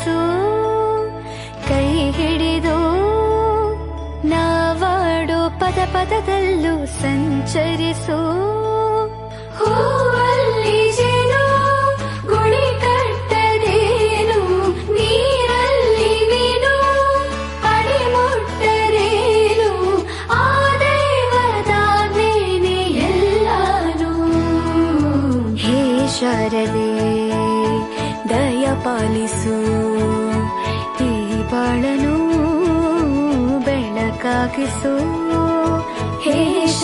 ಮುನ್ನಡೆಸು ಕೈ ಪದ ಪದದಲ್ಲೂ ಸಂಚರಿಸು. ಹೂವಲ್ಲಿ ದಯ ಗುಳಿ का किसो हे हेश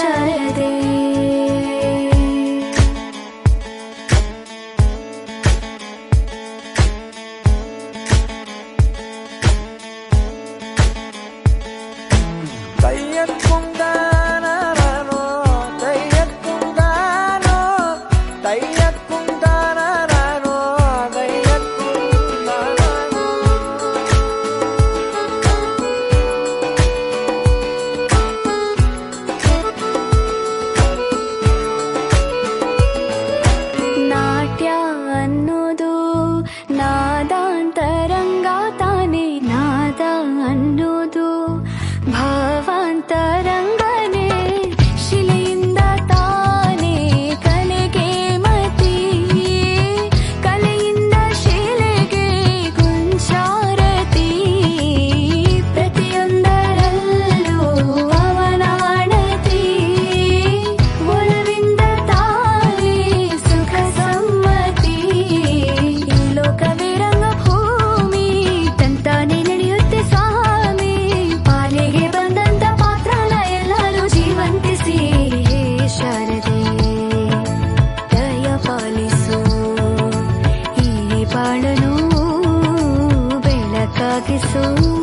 ना आगे सो